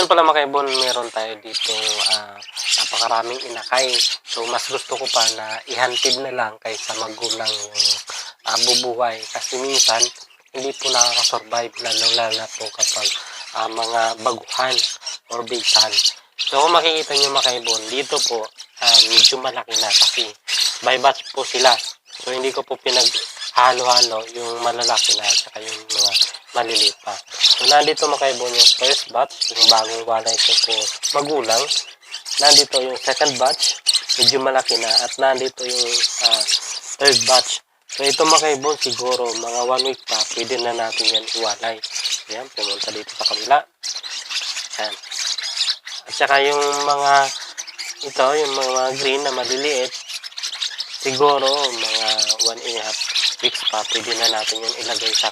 Ngayon pala mga kaibon, meron tayo dito ah, napakaraming inakay. So mas gusto ko pa na ihantid na lang kaysa magulang yung ah, bubuhay. Kasi minsan, hindi po nakakasurvive lalo-lalo na po kapag ah, mga baguhan or bigtan. So kung makikita nyo mga kaibon, dito po ah, medyo malaki na kasi by batch po sila. So hindi ko po pinag halo-halo yung malalaki na at saka yung mga maliliit pa. So nandito mga kaibon yung first batch, yung bagong walay ko po magulang. Nandito yung second batch, medyo malaki na. At nandito yung ah, third batch. So ito mga kaibon siguro mga one week pa, pwede na natin yan iwalay. Ayan, pumunta dito sa kabila. Ayan. At saka yung mga ito, yung mga green na maliliit, siguro mga one and a half weeks pa, pwede na natin yun ilagay sa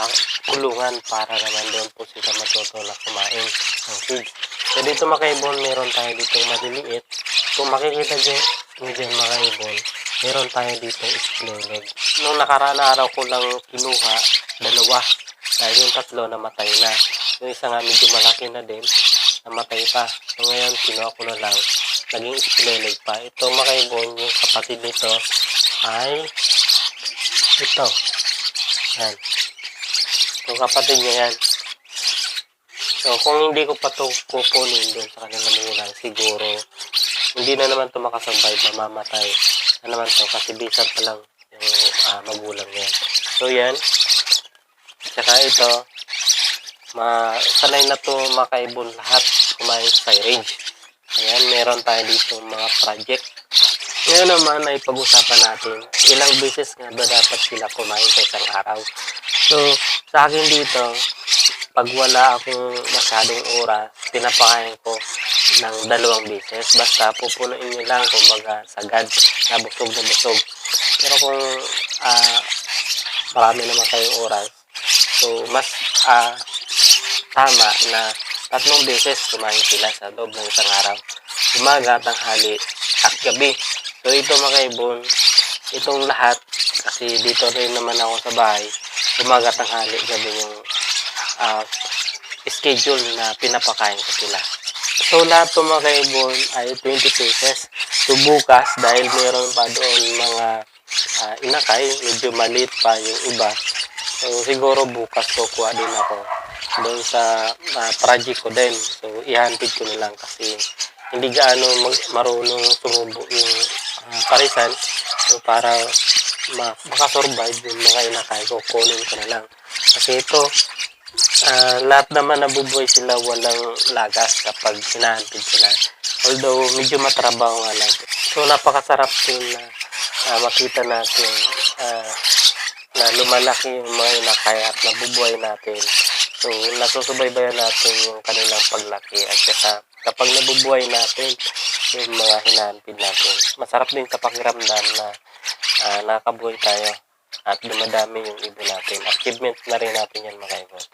ah, kulungan para naman doon po sila matutulak kumain ng feed. So dito mga ibon, meron tayo dito maliliit. Kung makikita dyan, dyan mga ibon, meron tayo dito leg. Nung nakaraan na araw ko lang kinuha, dalawa. Dahil yung tatlo namatay na. Yung isa nga medyo malaki na din, namatay pa. So ngayon, kinuha ko na lang. Naging leg pa. Ito mga ibon, yung kapatid nito ay ito. Yan. Yung kapatid niya yan. So, kung hindi ko pa ito kukunin doon sa kanilang magulang, siguro, hindi na naman ito makasurvive, mamamatay na naman ito kasi bisa pa lang yung ah, magulang niya. So, yan. Tsaka ito, ma sanay na to makaibon lahat kumain sa range. Ayan, meron tayo dito mga project. Ngayon naman ay pag-usapan natin ilang beses nga ba dapat sila kumain sa isang araw. So, sa akin dito, pag wala akong masyadong oras, pinapakain ko ng dalawang beses. Basta pupunuin nyo lang, kumbaga, sagad na busog na busog. Pero kung ah, marami naman kayong oras, so mas ah, tama na tatlong beses kumain sila sa loob ng isang araw. Umaga, tanghali, at gabi. So ito mga ibon, itong lahat, kasi dito rin naman ako sa bahay, umaga, tanghali, gabi yung ah, schedule na pinapakain ko sila. So lahat ng mga kaibon ay 20 pesos. So bukas, dahil meron pa doon mga ah, inakay, medyo maliit pa yung iba. So siguro bukas kukuha din ako doon sa ah, project ko din. So ihantid ko na lang kasi hindi gaano marunong sumubo yung ah, parisan. So para ma- makasurvive yung mga inakay ko, kunin ko na lang. Kasi ito, ah, lahat naman nabubuhay sila walang lagas kapag hinahantid sila. Although medyo matrabaho nga lang. So napakasarap din na ah, makita natin ah, na lumalaki yung mga inakay at nabubuhay natin. So nasusubaybayan natin yung kanilang paglaki at saka kapag nabubuhay natin yung mga hinahantid natin. Masarap din sa pakiramdam na ah, nakabuhay tayo at dumadami yung ibon natin. Achievement na rin natin yan mga ibon.